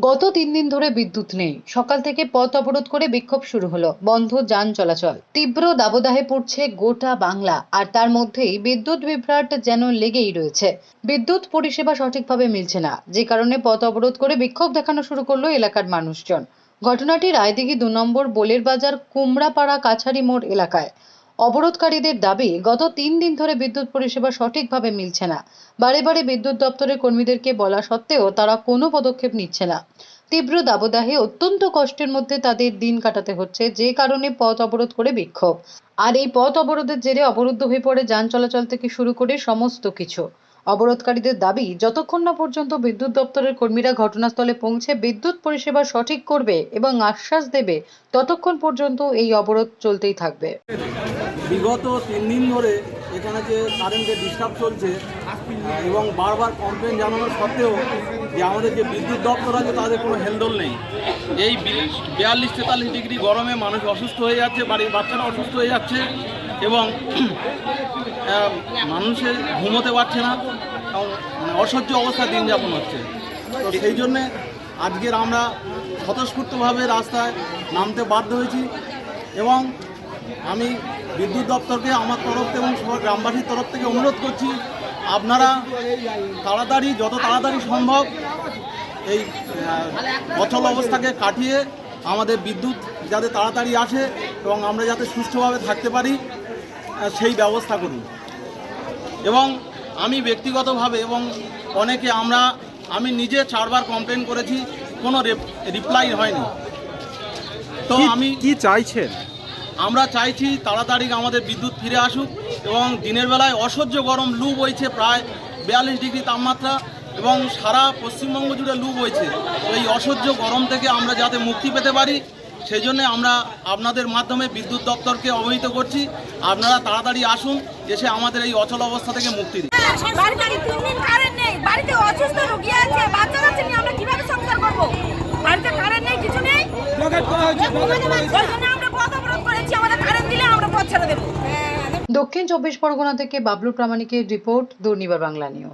গত তিন দিন ধরে বিদ্যুৎ নেই। সকাল থেকে পথ অবরোধ করে বিক্ষোভ শুরু হলো। বন্ধ যান চলাচল। তীব্র দাবদাহে পড়ছে গোটা বাংলা। আর তার মধ্যেই বিদ্যুৎ বিভ্রাট যেন লেগেই রয়েছে। বিদ্যুৎ পরিষেবা সঠিকভাবে মিলছে না। যে কারণে পথ অবরোধ করে বিক্ষোভ দেখানো শুরু করল এলাকার মানুষজন। ঘটনাটি রায়দিঘি দু নম্বর বোলের বাজার কুমড়াপাড়া কাছারি মোড় এলাকায়। অবরোধকারীদের দাবি, গত তিন দিন ধরে বিদ্যুৎ পরিষেবা সঠিকভাবে মিলছে না। বারে বারে বিদ্যুৎ দপ্তরের কর্মীদেরকে বলা সত্ত্বেও তারা কোনো পদক্ষেপ নিচ্ছে না। তীব্র দাবদাহে অত্যন্ত কষ্টের মধ্যে তাদের দিন কাটাতে হচ্ছে, যে কারণে পথ অবরোধ করে বিক্ষোভ। আর এই পথ অবরোধের জেরে অবরুদ্ধ হয়ে পড়ে যান চলাচল থেকে শুরু করে সমস্ত কিছু। অবরোধকারীদের দাবি, যতক্ষণ না পর্যন্ত বিদ্যুৎ দপ্তরের কর্মীরা ঘটনাস্থলে পৌঁছে বিদ্যুৎ পরিষেবা সঠিক করবে এবং আশ্বাস দেবে, ততক্ষণ পর্যন্ত এই অবরোধ চলতেই থাকবে। বিগত তিন দিন ধরে এখানে যে কারেন্টের ডিস্টার্ব চলছে এবং বারবার কমপ্লেন জানানোর সত্ত্বেও যে আমাদের যে বিদ্যুৎ দপ্তর আছে তাদের কোনো হেলদোল নেই। এই বিয়াল্লিশ, তেতাল্লিশ ডিগ্রি গরমে মানুষ অসুস্থ হয়ে যাচ্ছে, বাড়ির বাচ্চারা অসুস্থ হয়ে যাচ্ছে এবং মানুষের ঘুমোতে পারছে না মানে অসহ্য অবস্থা দিন যাপন হচ্ছে। তো সেই জন্যে আজকের আমরা স্বতঃস্ফূর্তভাবে রাস্তায় নামতে বাধ্য হয়েছি এবং আমি বিদ্যুৎ দপ্তরকে আমার তরফ থেকে এবং সবার গ্রামবাসীর তরফ থেকে অনুরোধ করছি আপনারা তাড়াতাড়ি যত তাড়াতাড়ি সম্ভব এই অচল অবস্থাকে কাটিয়ে আমাদের বিদ্যুৎ যাতে তাড়াতাড়ি আসে এবং আমরা যাতে সুষ্ঠুভাবে থাকতে পারি সেই ব্যবস্থা করুন। এবং আমি ব্যক্তিগতভাবে এবং অনেকে আমরা আমি নিজে চারবার কমপ্লেন করেছি কোনো রিপ্লাই হয়নি। তো আমি কি চাইছেন? আমরা চাইছি তাড়াতাড়ি আমাদের বিদ্যুৎ ফিরে আসুক এবং দিনের বেলায় অসহ্য গরম লু বইছে প্রায় বিয়াল্লিশ ডিগ্রি তাপমাত্রা এবং সারা পশ্চিমবঙ্গ জুড়ে লু বইছে। তো এই অসহ্য গরম থেকে আমরা যাতে মুক্তি পেতে পারি সেই জন্য আমরা আপনাদের মাধ্যমে বিদ্যুৎ দপ্তরকে অবহিত করছি। আপনারা তাড়াতাড়ি আসুন এসে আমাদের এই অচল অবস্থা থেকে মুক্তি দিন। বাড়িতে অসুস্থ রোগী আছে বাচ্চা কাচ্চা নিয়ে আমরা কীভাবে সংসার করব? বাড়িতে কারেন্ট নেই কিছু নেই? করেছি আমাদের কারেন্ট দিলে আমরা পথ ছেড়ে দেবো। দক্ষিণ চব্বিশ পরগনা থেকে বাবলু প্রামাণিকের রিপোর্ট, দুর্নিবার বাংলা নিউজ।